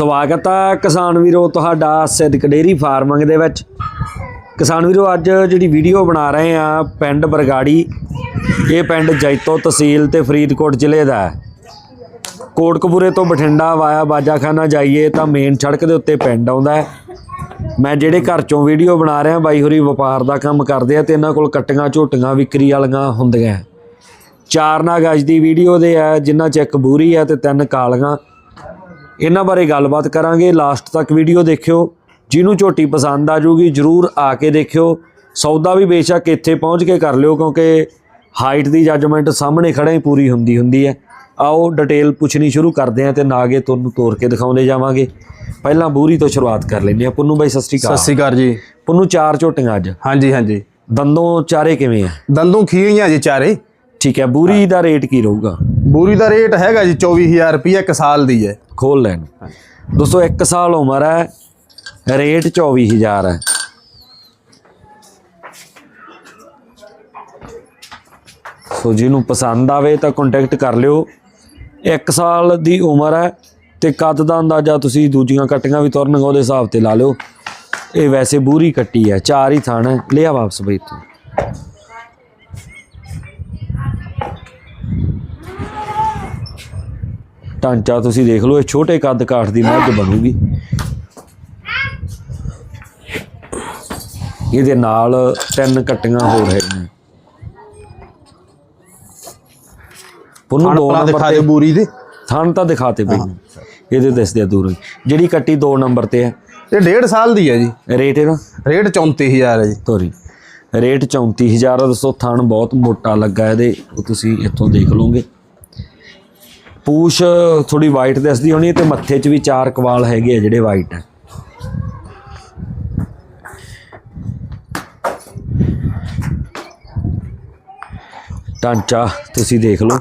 ਸਵਾਗਤ ਹੈ ਕਿਸਾਨ ਵੀਰੋ ਤੁਹਾਡਾ ਸਿੱਧਕ ਡੇਰੀ ਫਾਰਮਿੰਗ ਦੇ ਵਿੱਚ। ਕਿਸਾਨ ਵੀਰੋ, ਅੱਜ ਜਿਹੜੀ ਵੀਡੀਓ ਬਣਾ ਰਹੇ ਆ ਪਿੰਡ ਬਰਗਾੜੀ, ਇਹ ਪਿੰਡ ਜੈਤੋ ਤਹਿਸੀਲ ਤੇ ਫਰੀਦਕੋਟ ਜ਼ਿਲ੍ਹੇ ਦਾ ਹੈ। ਕੋਟਕਪੂਰੇ ਤੋਂ ਬਠਿੰਡਾ ਵਾਇਆ ਬਾਜਾਖਾਨਾ ਜਾਈਏ ਤਾਂ ਮੇਨ ਸੜਕ ਦੇ ਉੱਤੇ ਪਿੰਡ ਆਉਂਦਾ ਹੈ। ਮੈਂ ਜਿਹੜੇ ਘਰ ਚੋਂ ਵੀਡੀਓ ਬਣਾ ਰਿਹਾ, ਬਾਈ ਹੋਰੀ ਵਪਾਰ ਦਾ ਕੰਮ ਕਰਦੇ ਆ ਤੇ ਇਹਨਾਂ ਕੋਲ ਕੱਟੀਆਂ, ਝੋਟੀਆਂ, ਵਿਕਰੀ ਵਾਲੀਆਂ ਹੁੰਦੀਆਂ ਹੈ। ਚਾਰ ਨਾਗ ਅੱਜ ਦੀ ਵੀਡੀਓ ਦੇ ਆ ਜਿਨ੍ਹਾਂ ਚ ਇੱਕ ਬੂਰੀ ਆ ਤੇ ਤਿੰਨ ਕਾਲੀਆਂ। ਇਹਨਾਂ ਬਾਰੇ ਗੱਲਬਾਤ ਕਰਾਂਗੇ। ਲਾਸਟ ਤੱਕ ਵੀਡੀਓ ਦੇਖਿਓ। ਜਿਹਨੂੰ ਝੋਟੀ ਪਸੰਦ ਆ ਜੂਗੀ ਜਰੂਰ ਆ ਕੇ ਦੇਖਿਓ। ਸੌਦਾ ਵੀ ਬੇਸ਼ੱਕ ਇੱਥੇ ਪਹੁੰਚ ਕੇ ਕਰ ਲਿਓ ਕਿਉਂਕਿ ਹਾਈਟ ਦੀ ਜੱਜਮੈਂਟ ਸਾਹਮਣੇ ਖੜੇ ਹੀ ਪੂਰੀ ਹੁੰਦੀ ਹੁੰਦੀ ਹੈ। ਆਓ ਡਿਟੇਲ ਪੁੱਛਣੀ ਸ਼ੁਰੂ ਕਰਦੇ ਹਾਂ ਤੇ ਨਾਗੇ ਤੁਹਾਨੂੰ ਤੋੜ ਕੇ ਦਿਖਾਉਂਦੇ ਜਾਵਾਂਗੇ। ਪਹਿਲਾਂ ਬੂਰੀ ਤੋਂ ਸ਼ੁਰੂਆਤ ਕਰ ਲੈਂਦੇ ਆ ਪੁੰਨੂ ਬਾਈ ਸਤਿ ਸ਼੍ਰੀ ਸਤਿ ਅਕਾਲ ਸ਼੍ਰੀ ਅਕਾਲ ਜੀ। ਪੁੰਨੂ ਚਾਰ ਝੋਟੀਆਂ ਅੱਜ। ਹਾਂਜੀ ਹਾਂਜੀ। ਦੰਦੋਂ ਚਾਰੇ ਕਿਵੇਂ ਆ? ਦੰਦੋਂ ਖੀਰੀਆਂ ਜੀ ਚਾਰੇ। ਠੀਕ ਹੈ ਬੂਰੀ ਦਾ ਰੇਟ ਕੀ ਰਹੂਗਾ? ਬੂਰੀ ਦਾ ਰੇਟ ਹੈਗਾ ਜੀ 24000 ਰੁਪਏ ਇੱਕ ਸਾਲ ਦੀ ਹੈ। ਖੋਲ ਲੈਣ। ਦੋਸਤੋ 1 ਸਾਲ ਉਮਰ ਹੈ, ਰੇਟ 24000 ਹੈ। ਸੋ, ਜਿਹਨੂੰ ਪਸੰਦ ਆਵੇ ਤਾਂ ਕੰਟੈਕਟ ਕਰ ਲਿਓ। 1 ਸਾਲ ਦੀ ਉਮਰ ਹੈ ਤੇ ਕੱਦ ਦਾ ਅੰਦਾਜ਼ਾ ਤੁਸੀਂ ਦੂਜੀਆਂ ਕੱਟੀਆਂ ਵੀ ਤੁਰਨਗੇ, ਉਹਦੇ ਹਿਸਾਬ ਤੇ ਲਾ ਲਿਓ। ਇਹ ਵੈਸੇ ਬੂਰੀ ਕੱਟੀ ਹੈ, ਚਾਰ ਹੀ ਥਣ ਲਿਆ ਵਾਪਸ ਬਈ ਤੂੰ। ਢਾਂਚਾ ਤੁਸੀਂ ਦੇਖ ਲਓ ਇਹ ਛੋਟੇ ਕੱਦ ਕਾਠ ਦੀ ਮੱਝ ਬਣੂਗੀ। ਇਹਦੇ ਨਾਲ ਤਿੰਨ ਕੱਟੀਆਂ ਹੋਰ ਹੈਗੀਆਂ। ਪੁੰਨੂ ਹਣ ਦੋ ਨੰਬਰ ਤੇ ਦੇ ਬੂਰੀ ਦੇ। ਥਣ ਤਾਂ ਦਿਖਾਤੇ ਬਈ। ਇਹਦੇ ਦੱਸਦੇ ਆ ਦੂਰੋਂ ਹੀ। ਜਿਹੜੀ ਕੱਟੀ 2 ਨੰਬਰ ਤੇ ਹੈ। ਇਹ ਡੇਢ ਸਾਲ ਦੀ ਹੈ ਜੀ। ਰੇਟ ਇਹਦਾ? ਰੇਟ 34000 ਹੈ ਜੀ। ਤੋਰੀ। ਰੇਟ 34000 ਦੱਸੋ ਥਣ ਬਹੁਤ ਮੋਟਾ ਲੱਗਾ ਇਹਦੇ। ਉਹ ਤੁਸੀਂ ਇੱਥੋਂ ਦੇਖ ਲਓਗੇ। ਪੂਛ ਥੋੜੀ ਵਾਈਟ ਦਿਸਦੀ ਹੋਣੀ ਹੈ ਤੇ ਮੱਥੇ 'ਚ ਵੀ ਚਾਰ ਕਵਾਲ ਹੈਗੇ ਆ ਜਿਹੜੇ ਵਾਈਟ ਹੈ ਟਾਂਚਾ ਤੁਸੀਂ ਦੇਖ ਲਓ।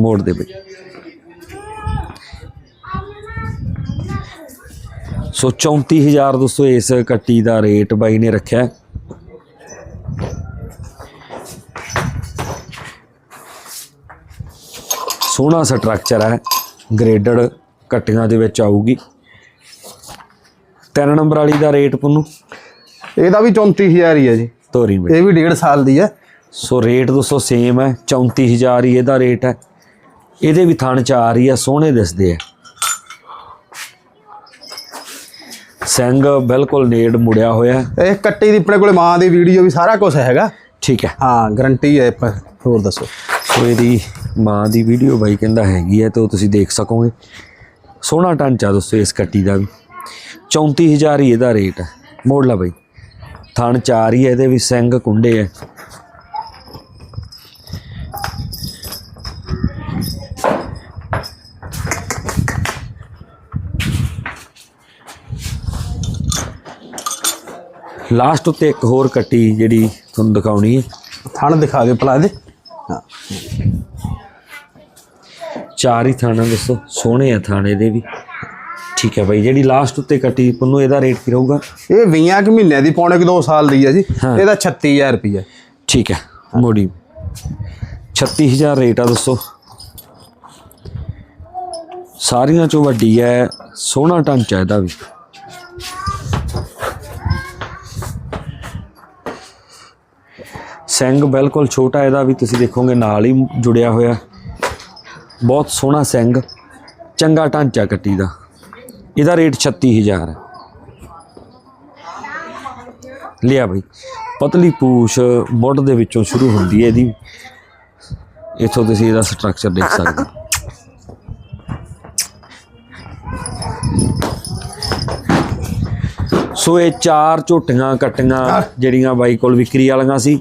ਮੋੜ ਦੇ ਬਈ। ਸੋ 34000 ਦੋਸਤੋ ਇਸ ਕੱਟੀ ਦਾ ਰੇਟ ਬਾਈ ਨੇ ਰੱਖਿਆ। ਸੋਹਣਾ ਸਟਰਕਚਰ ਹੈ ਗ੍ਰੇਡਡ ਕੱਟੀਆਂ ਦੇ ਵਿੱਚ ਆਊਗੀ। ਤਿੰਨ ਨੰਬਰ ਵਾਲੀ ਦਾ ਰੇਟ ਪੁੰਨੂ। ਇਹਦਾ ਵੀ 34000 ਹੀ ਹੈ ਜੀ। ਤੋਰੀ ਬਈ। ਇਹ ਵੀ ਡੇਢ ਸਾਲ ਦੀ ਹੈ। ਸੋ ਰੇਟ ਦੋਸਤੋ ਸੇਮ ਹੈ 34000 ਹੀ ਇਹਦਾ ਰੇਟ ਹੈ। ਇਹਦੇ ਵੀ ਥਣ ਚਾਰ ਹੀ ਆ ਸੋਹਣੇ ਦਿਸਦੇ ਆ। ਸਿੰਘ ਬਿਲਕੁਲ ਨੇੜ ਮੁੜਿਆ ਹੋਇਆ ਹੈ। ਇਹ ਕੱਟੀ ਦੀ ਆਪਣੇ ਕੋਲੇ ਮਾਂ ਦੀ ਵੀਡੀਓ ਵੀ ਸਾਰਾ ਕੁਝ ਹੈਗਾ। ਠੀਕ ਹੈ। ਹਾਂ ਗਰੰਟੀ ਹੈ ਪਰ ਹੋਰ ਦੱਸੋ। ਸੋ ਇਹਦੀ ਮਾਂ ਦੀ ਵੀਡੀਓ ਬਾਈ ਕਹਿੰਦਾ ਹੈਗੀ ਹੈ ਤਾਂ ਉਹ ਤੁਸੀਂ ਦੇਖ ਸਕੋਗੇ। ਸੋਹਣਾ ਢਾਂਚਾ ਦੋਸਤੋ, ਇਸ ਕੱਟੀ ਦਾ ਵੀ। 34000 ਹੀ ਇਹਦਾ ਰੇਟ ਹੈ ਮੋੜ ਲਾ ਬਾਈ। ਥਣ ਚਾਰ ਹੀ ਹੈ ਇਹਦੇ ਵੀ ਸਿੰਘ ਕੁੰਡੇ ਹੈ ਲਾਸਟ ਉੱਤੇ ਇੱਕ ਹੋਰ ਕੱਟੀ ਜਿਹੜੀ ਤੁਹਾਨੂੰ ਦਿਖਾਉਣੀ ਹੈ। ਥਣ ਦਿਖਾ ਦੇ ਪਲਾ ਦੇ ਹਾਂ। ਚਾਰ ਹੀ ਥਾਣਾ ਦੱਸੋ ਸੋਹਣੇ ਆ ਥਾਣੇ ਦੇ ਵੀ। ਠੀਕ ਹੈ ਬਾਈ ਜਿਹੜੀ ਲਾਸਟ ਉੱਤੇ ਕੱਟੀ ਪੁੰਨੂ ਇਹਦਾ ਰੇਟ ਕੀ ਰਹੂਗਾ? ਇਹ 20 ਕਿ ਮਹੀਨਿਆਂ ਦੀ ਪੌਣੇ ਕਿ 2 ਸਾਲ ਦੀ ਹੈ ਜੀ। ਇਹਦਾ 36000 ਰੁਪਏ ਠੀਕ ਹੈ ਮੋੜੀ। 36000 ਰੇਟ ਆ ਦੱਸੋ। ਸਾਰੀਆਂ ਚੋਂ ਵੱਡੀ ਹੈ ਸੋਹਣਾ ਢਾਂਚਾ ਇਹਦਾ ਵੀ। ਸਿੰਘ ਬਿਲਕੁਲ ਛੋਟਾ ਇਹਦਾ ਵੀ ਤੁਸੀਂ ਦੇਖੋਗੇ ਨਾਲ ਹੀ ਜੁੜਿਆ ਹੋਇਆ। ਬਹੁਤ ਸੋਹਣਾ ਸਿੰਘ ਚੰਗਾ ਢਾਂਚਾ ਕੱਟੀ ਦਾ। ਇਹਦਾ ਰੇਟ 36000 ਹੈ। ਲਿਆ ਬਈ ਪਤਲੀ ਪੂਛ ਮੁੱਢ ਦੇ ਵਿੱਚੋਂ ਸ਼ੁਰੂ ਹੁੰਦੀ ਹੈ ਇਹਦੀ। ਇੱਥੋਂ ਤੁਸੀਂ ਇਹਦਾ ਸਟਰਕਚਰ ਦੇਖ ਸਕਦੇ ਹੋ। ਸੋ ਇਹ ਚਾਰ ਝੋਟੀਆਂ ਕੱਟੀਆਂ ਜਿਹੜੀਆਂ ਬਾਈ ਕੋਲ ਵਿਕਰੀ ਵਾਲੀਆਂ ਸੀ।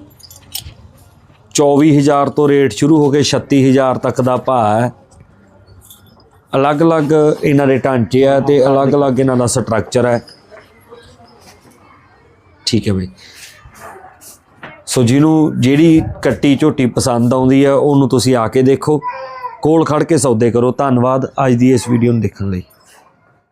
24000 ਤੋਂ ਰੇਟ ਸ਼ੁਰੂ ਹੋ ਕੇ 36000 ਤੱਕ ਦਾ ਭਾਅ ਹੈ। ਅਲੱਗ-ਅਲੱਗ ਇਹਨਾਂ ਦੇ ਢਾਂਚੇ ਆ ਤੇ ਅਲੱਗ-ਅਲੱਗ ਇਹਨਾਂ ਦਾ ਸਟਰਕਚਰ ਹੈ। ਠੀਕ ਹੈ ਬਈ। ਸੋ ਜਿਹਨੂੰ ਜਿਹੜੀ ਕੱਟੀ ਝੋਟੀ ਪਸੰਦ ਆਉਂਦੀ ਹੈ, ਉਹਨੂੰ ਤੁਸੀਂ ਆ ਕੇ ਦੇਖੋ। ਕੋਲ ਖੜ ਕੇ ਸੌਦੇ ਕਰੋ। ਧੰਨਵਾਦ। ਅੱਜ ਦੀ ਇਸ ਵੀਡੀਓ ਨੂੰ ਦੇਖਣ ਲਈ।